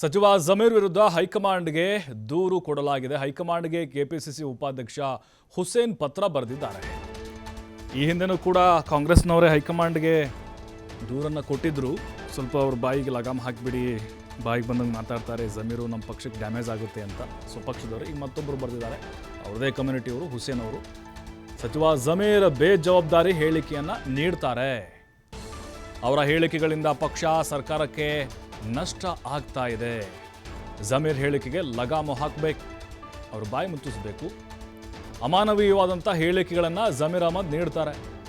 ಸಚಿವ ಜಮೀರ್ ವಿರುದ್ಧ ಹೈಕಮಾಂಡ್ಗೆ ದೂರು ಕೊಡಲಾಗಿದೆ. ಹೈಕಮಾಂಡ್ಗೆ ಕೆಪಿಸಿಸಿ ಉಪಾಧ್ಯಕ್ಷ ಹುಸೇನ್ ಪತ್ರ ಬರೆದಿದ್ದಾರೆ. ಈ ಹಿಂದೆನೂ ಕೂಡ ಕಾಂಗ್ರೆಸ್ನವರೇ ಹೈಕಮಾಂಡ್ಗೆ ದೂರನ್ನು ಕೊಟ್ಟಿದ್ರು. ಸ್ವಲ್ಪ ಅವ್ರ ಬಾಯಿಗೆ ಲಗಾಮ್ ಹಾಕಿಬಿಡಿ, ಬಾಯಿಗೆ ಬಂದಂಗೆ ಮಾತಾಡ್ತಾರೆ. ಜಮೀರು ನಮ್ಮ ಪಕ್ಷಕ್ಕೆ ಡ್ಯಾಮೇಜ್ ಆಗುತ್ತೆ ಅಂತ ಸ್ವಪಕ್ಷದವರು. ಈಗ ಮತ್ತೊಬ್ಬರು ಬರೆದಿದ್ದಾರೆ. ಅವ್ರದೇ ಕಮ್ಯುನಿಟಿಯವರು, ಹುಸೇನ್ ಅವರು. ಸಚಿವ ಜಮೀರ್ ಬೇಜವಾಬ್ದಾರಿ ಹೇಳಿಕೆಯನ್ನು ನೀಡ್ತಾರೆ. ಅವರ ಹೇಳಿಕೆಗಳಿಂದ ಪಕ್ಷ ಸರ್ಕಾರಕ್ಕೆ ನಷ್ಟ ಆಗ್ತಾ ಇದೆ. ಜಮೀರ್ ಹೇಳಿಕೆಗೆ ಲಗಾಮು ಹಾಕಬೇಕು. ಅವರು ಬಾಯಿ ಮುಚ್ಚಿಸಬೇಕು. ಅಮಾನವೀಯವಾದಂಥ ಹೇಳಿಕೆಗಳನ್ನು ಜಮೀರ್ ಅಹಮದ್ ನೀಡ್ತಾರೆ.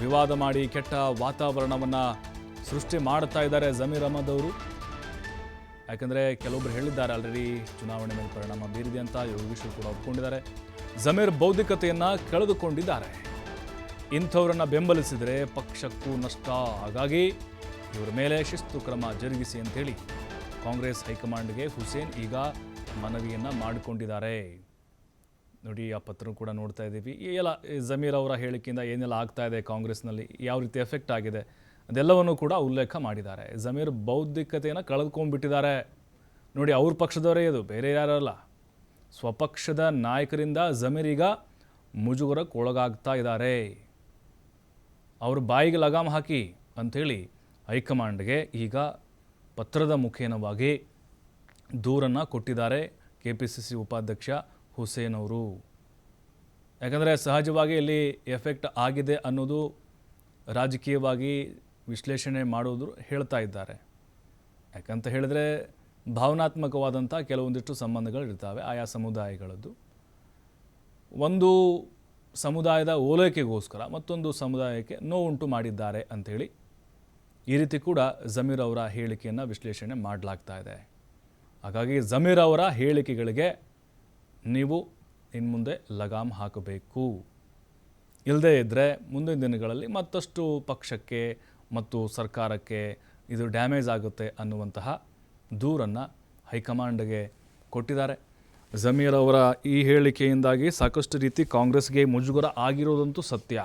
ವಿವಾದ ಮಾಡಿ ಕೆಟ್ಟ ವಾತಾವರಣವನ್ನು ಸೃಷ್ಟಿ ಮಾಡ್ತಾ ಇದ್ದಾರೆ ಜಮೀರ್ ಅಹಮದ್ ಅವರು. ಯಾಕಂದರೆ ಕೆಲವೊಬ್ರು ಹೇಳಿದ್ದಾರೆ ಆಲ್ರೆಡಿ ಚುನಾವಣೆ ಮೇಲೆ ಪರಿಣಾಮ ಬೀರಿದೆ ಅಂತ ಯೋಗೇಶ್ವರ್ ಕೂಡ ಒಪ್ಕೊಂಡಿದ್ದಾರೆ. ಜಮೀರ್ ಬೌದ್ಧಿಕತೆಯನ್ನು ಕಳೆದುಕೊಂಡಿದ್ದಾರೆ. ಇಂಥವ್ರನ್ನ ಬೆಂಬಲಿಸಿದರೆ ಪಕ್ಷಕ್ಕೂ ನಷ್ಟ. ಹಾಗಾಗಿ ಇವರ ಮೇಲೆ ಶಿಸ್ತು ಕ್ರಮ ಜರುಗಿಸಿ ಅಂತೇಳಿ ಕಾಂಗ್ರೆಸ್ ಹೈಕಮಾಂಡ್ಗೆ ಹುಸೇನ್ ಈಗ ಮನವಿಯನ್ನು ಮಾಡಿಕೊಂಡಿದ್ದಾರೆ. ನೋಡಿ, ಆ ಪತ್ರ ಕೂಡ ನೋಡ್ತಾ ಇದ್ದೀವಿ. ಎಲ್ಲ ಜಮೀರ್ ಅವರ ಹೇಳಿಕೆಯಿಂದ ಏನೆಲ್ಲ ಆಗ್ತಾ ಇದೆ ಕಾಂಗ್ರೆಸ್ನಲ್ಲಿ, ಯಾವ ರೀತಿ ಎಫೆಕ್ಟ್ ಆಗಿದೆ, ಅದೆಲ್ಲವನ್ನು ಕೂಡ ಉಲ್ಲೇಖ ಮಾಡಿದ್ದಾರೆ. ಜಮೀರ್ ಬೌದ್ಧಿಕತೆಯನ್ನು ಕಳೆದುಕೊಂಡ್ಬಿಟ್ಟಿದ್ದಾರೆ. ನೋಡಿ, ಅವ್ರ ಪಕ್ಷದವರೇ ಇದು, ಬೇರೆ ಯಾರಲ್ಲ. ಸ್ವಪಕ್ಷದ ನಾಯಕರಿಂದ ಜಮೀರ್ ಈಗ ಮುಜುಗರಕ್ಕೆ ಒಳಗಾಗ್ತಾ ಇದ್ದಾರೆ. ಅವ್ರ ಬಾಯಿಗೆ ಲಗಾಮ್ ಹಾಕಿ ಅಂಥೇಳಿ ಹೈಕಮಾಂಡ್ಗೆ ಈಗ ಪತ್ರದ ಮುಖೇನವಾಗಿ ದೂರನ್ನು ಕೊಟ್ಟಿದ್ದಾರೆ ಕೆ ಪಿ ಸಿ ಸಿ ಉಪಾಧ್ಯಕ್ಷ ಹುಸೇನ್ ಅವರು ಯಾಕಂದರೆ ಸಹಜವಾಗಿ ಇಲ್ಲಿ ಎಫೆಕ್ಟ್ ಆಗಿದೆ ಅನ್ನೋದು ರಾಜಕೀಯವಾಗಿ ವಿಶ್ಲೇಷಣೆ ಮಾಡೋದು ಹೇಳ್ತಾ ಇದ್ದಾರೆ. ಯಾಕಂತ ಹೇಳಿದ್ರೆ ಭಾವನಾತ್ಮಕವಾದಂಥ ಕೆಲವೊಂದಿಷ್ಟು ಸಂಬಂಧಗಳು ಇರ್ತವೆ ಆಯಾ ಸಮುದಾಯಗಳದ್ದು. ಒಂದು ಸಮುದಾಯದ ಓಲೈಕೆಗೋಸ್ಕರ ಮತ್ತೊಂದು ಸಮುದಾಯಕ್ಕೆ ನೋವುಂಟು ಮಾಡಿದ್ದಾರೆ ಅಂಥೇಳಿ ಈ ರೀತಿ ಕೂಡ ಜಮೀರ್ ಅವರ ಹೇಳಿಕೆಯನ್ನು ವಿಶ್ಲೇಷಣೆ ಮಾಡಲಾಗ್ತಾ ಇದೆ. ಹಾಗಾಗಿ ಜಮೀರ್ ಅವರ ಹೇಳಿಕೆಗಳಿಗೆ ನೀವು ಇನ್ನು ಮುಂದೆ ಲಗಾಮ್ ಹಾಕಬೇಕು. ಇಲ್ಲದೇ ಇದ್ದರೆ ಮುಂದಿನ ದಿನಗಳಲ್ಲಿ ಮತ್ತಷ್ಟು ಪಕ್ಷಕ್ಕೆ ಮತ್ತು ಸರ್ಕಾರಕ್ಕೆ ಇದು ಡ್ಯಾಮೇಜ್ ಆಗುತ್ತೆ ಅನ್ನುವಂತಹ ದೂರನ್ನು ಹೈಕಮಾಂಡ್ಗೆ ಕೊಟ್ಟಿದ್ದಾರೆ. ಜಮೀರ್ ಅವರ ಈ ಹೇಳಿಕೆಯಿಂದಾಗಿ ಸಾಕಷ್ಟು ರೀತಿ ಕಾಂಗ್ರೆಸ್ಗೆ ಮುಜುಗರ ಆಗಿರೋದಂತೂ ಸತ್ಯ.